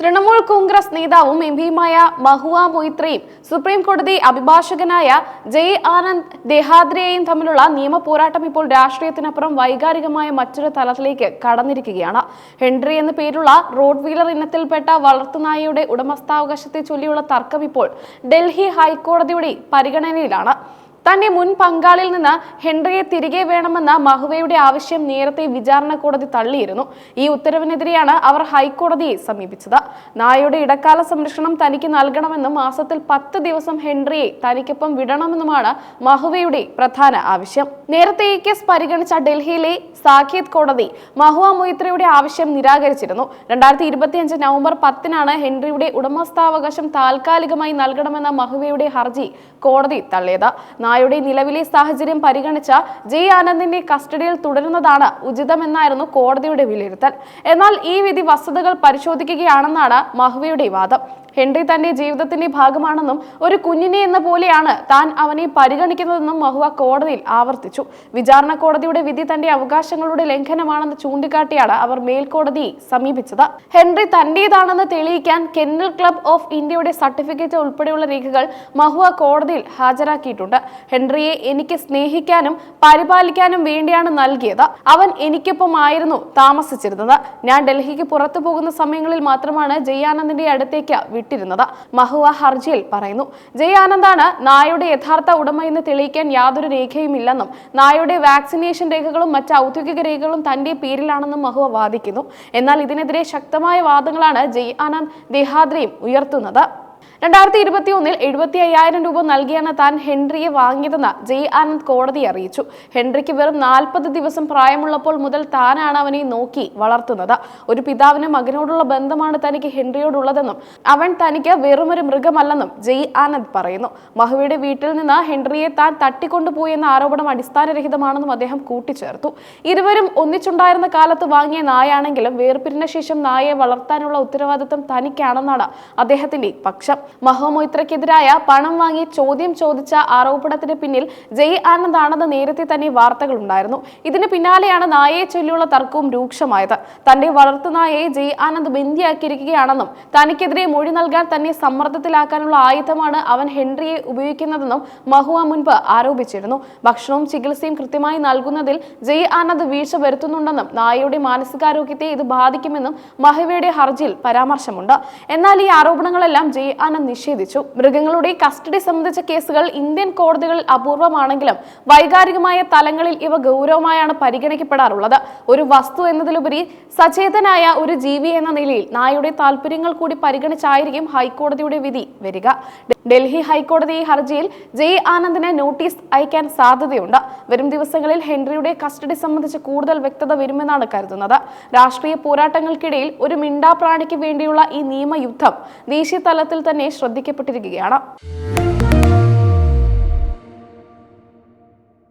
തൃണമൂൽ കോൺഗ്രസ് നേതാവും എം പിയുമായ മഹുവ മൊയ്ത്രയും സുപ്രീം കോടതി അഭിഭാഷകനായ ജയ് ആനന്ദ് ദേഹാദ്രയെയും തമ്മിലുള്ള നിയമ പോരാട്ടം ഇപ്പോൾ രാഷ്ട്രീയത്തിനപ്പുറം വൈകാരികമായ മറ്റൊരു തലത്തിലേക്ക് കടന്നിരിക്കുകയാണ്. ഹെൻറി എന്ന പേരുള്ള റോഡ് വീലർ ഇനത്തിൽപ്പെട്ട വളർത്തുനായയുടെ ഉടമസ്ഥാവകാശത്തെ ചൊല്ലിയുള്ള തർക്കം ഇപ്പോൾ ഡൽഹി ഹൈക്കോടതിയുടെ പരിഗണനയിലാണ്. തന്റെ മുൻ പങ്കാളിൽ നിന്ന് ഹെൻറിയെ തിരികെ വേണമെന്ന മഹുവയുടെ ആവശ്യം നേരത്തെ വിചാരണ കോടതി തള്ളിയിരുന്നു. ഈ ഉത്തരവിനെതിരെയാണ് അവർ ഹൈക്കോടതിയെ സമീപിച്ചത്. നായയുടെ ഇടക്കാല സംരക്ഷണം തനിക്ക് നൽകണമെന്നും മാസത്തിൽ പത്ത് ദിവസം ഹെൻറിയെ തനിക്കൊപ്പം വിടണമെന്നുമാണ് മഹുവയുടെ പ്രധാന ആവശ്യം. നേരത്തെ ഈ കേസ് പരിഗണിച്ച ഡൽഹിയിലെ സാഖേത് കോടതി മഹുവ മൊയ്ത്രയുടെ ആവശ്യം നിരാകരിച്ചിരുന്നു. രണ്ടായിരത്തി ഇരുപത്തിയഞ്ച് നവംബർ പത്തിനാണ് ഹെൻറിയുടെ ഉടമസ്ഥാവകാശം താൽക്കാലികമായി നൽകണമെന്ന മഹുവയുടെ ഹർജി കോടതി തള്ളിയത്. നായയുടെ നിലവിലെ സാഹചര്യം പരിഗണിച്ച ജെ ആനന്ദിന്റെ കസ്റ്റഡിയിൽ തുടരുന്നതാണ് ഉചിതമെന്നായിരുന്നു കോടതിയുടെ വിലയിരുത്തൽ. എന്നാൽ ഈ വിധി വസ്തുതകൾ പരിശോധിക്കുകയാണെന്നാണ് മഹുവയുടെ വാദം. ഹെൻറി തന്റെ ജീവിതത്തിന്റെ ഭാഗമാണെന്നും ഒരു കുഞ്ഞിനെ എന്ന പോലെയാണ് താൻ അവനെ പരിഗണിക്കുന്നതെന്നും മഹുവ കോടതിയിൽ ആവർത്തിച്ചു. വിചാരണ കോടതിയുടെ വിധി തന്റെ അവകാശങ്ങളുടെ ലംഘനമാണെന്ന് ചൂണ്ടിക്കാട്ടിയാണ് അവർ മേൽക്കോടതിയെ സമീപിച്ചത്. ഹെൻറി തന്റേതാണെന്ന് തെളിയിക്കാൻ കെന്നൽ ക്ലബ് ഓഫ് ഇന്ത്യയുടെ സർട്ടിഫിക്കറ്റ് ഉൾപ്പെടെയുള്ള രേഖകൾ മഹുവ കോടതിയിൽ ഹാജരാക്കിയിട്ടുണ്ട്. ഹെൻറിയെ എനിക്ക് സ്നേഹിക്കാനും പരിപാലിക്കാനും വേണ്ടിയാണ് നൽകിയത്. അവൻ എനിക്കൊപ്പം ആയിരുന്നു താമസിച്ചിരുന്നത്. ഞാൻ ഡൽഹിക്ക് പുറത്തു പോകുന്ന സമയങ്ങളിൽ മാത്രമാണ് ജയാനന്ദിന്റെ അടുത്തേക്ക് വിട്ടിരുന്നത്. മഹുവ ഹർജിയിൽ പറയുന്നു ജയാനന്ദാണ് നായയുടെ യഥാർത്ഥ ഉടമയെന്ന് തെളിയിക്കാൻ യാതൊരു രേഖയുമില്ലെന്നും നായയുടെ വാക്സിനേഷൻ രേഖകളും മറ്റ് ഔദ്യോഗിക രേഖകളും തന്റെ പേരിലാണെന്നും മഹുവ വാദിക്കുന്നു. എന്നാൽ ഇതിനെതിരെ ശക്തമായ വാദങ്ങളാണ് ജയ് ആനന്ദ് ദേഹാദ്രയും ഉയർത്തുന്നത്. രണ്ടായിരത്തി ഇരുപത്തി ഒന്നിൽ എഴുപത്തി അയ്യായിരം രൂപ നൽകിയാണ് താൻ ഹെൻറിയെ വാങ്ങിയതെന്ന് ജയ് ആനന്ദ് കോടതി അറിയിച്ചു. ഹെൻറിക്ക് വെറും നാൽപ്പത് ദിവസം പ്രായമുള്ളപ്പോൾ മുതൽ താനാണ് അവനെ നോക്കി വളർത്തുന്നത്. ഒരു പിതാവിന് മകനോടുള്ള ബന്ധമാണ് തനിക്ക് ഹെൻറിയോടുള്ളതെന്നും അവൻ തനിക്ക് വെറുമൊരു മൃഗമല്ലെന്നും ജയ് ആനന്ദ് പറയുന്നു. മഹുവയുടെ വീട്ടിൽ നിന്ന് ഹെൻറിയെ താൻ തട്ടിക്കൊണ്ടുപോയി എന്ന ആരോപണം അടിസ്ഥാനരഹിതമാണെന്നും അദ്ദേഹം കൂട്ടിച്ചേർത്തു. ഇരുവരും ഒന്നിച്ചുണ്ടായിരുന്ന കാലത്ത് വാങ്ങിയ നായാണെങ്കിലും വേർപിരിഞ്ഞ ശേഷം നായയെ വളർത്താനുള്ള ഉത്തരവാദിത്തം തനിക്കാണെന്നാണ് അദ്ദേഹത്തിന്റെ പക്ഷം. മഹോമൊയ്ത്രയ്ക്കെതിരായ പണം വാങ്ങി ചോദ്യം ചോദിച്ച ആരോപണത്തിന് പിന്നിൽ ജയ് ആനന്ദ് ആണെന്ന് നേരത്തെ തന്നെ വാർത്തകൾ ഉണ്ടായിരുന്നു. ഇതിന് പിന്നാലെയാണ് നായയെ ചൊല്ലിയുള്ള തർക്കവും രൂക്ഷമായത്. തന്റെ വളർത്തുനായയെ ജയ് ആനന്ദ് ബന്ദിയാക്കിയിരിക്കുകയാണെന്നും തനിക്കെതിരെ മൊഴി നൽകാൻ തന്നെ സമ്മർദ്ദത്തിലാക്കാനുള്ള ആയുധമാണ് അവൻ ഹെൻറിയെ ഉപയോഗിക്കുന്നതെന്നും മഹുവ മുൻപ് ആരോപിച്ചിരുന്നു. ഭക്ഷണവും ചികിത്സയും കൃത്യമായി നൽകുന്നതിൽ ജയ് ആനന്ദ് വീഴ്ച വരുത്തുന്നുണ്ടെന്നും നായയുടെ മാനസികാരോഗ്യത്തെ ഇത് ബാധിക്കുമെന്നും മഹുവയുടെ ഹർജിയിൽ പരാമർശമുണ്ട്. എന്നാൽ ഈ ആരോപണങ്ങളെല്ലാം ജയ് ആനന്ദ് നിഷേധിച്ചു. മൃഗങ്ങളുടെ കസ്റ്റഡി സംബന്ധിച്ച കേസുകൾ ഇന്ത്യൻ കോടതികളിൽ അപൂർവമാണെങ്കിലും വൈകാരികമായ തലങ്ങളിൽ ഇവ ഗൗരവമായാണ് പരിഗണിക്കപ്പെടാറുള്ളത്. ഒരു വസ്തു എന്നതിലുപരി സചേതനായ ഒരു ജീവി എന്ന നിലയിൽ നായയുടെ താല്പര്യങ്ങൾ കൂടി പരിഗണിച്ചായിരിക്കും ഹൈക്കോടതിയുടെ വിധി വരിക. ഡൽഹി ഹൈക്കോടതി ഈ ഹർജിയിൽ ജെ ആനന്ദിന് നോട്ടീസ് അയക്കാൻ സാധ്യതയുണ്ട്. വരും ദിവസങ്ങളിൽ ഹെൻറിയുടെ കസ്റ്റഡി സംബന്ധിച്ച് കൂടുതൽ വ്യക്തത വരുമെന്നാണ് കരുതുന്നത്. രാഷ്ട്രീയ പോരാട്ടങ്ങൾക്കിടയിൽ ഒരു മിണ്ടാപ്രാണിക്ക് വേണ്ടിയുള്ള ഈ നിയമയുദ്ധം ദേശീയ തലത്തിൽ തന്നെ ശ്രദ്ധിക്കപ്പെട്ടിരിക്കുകയാണ്.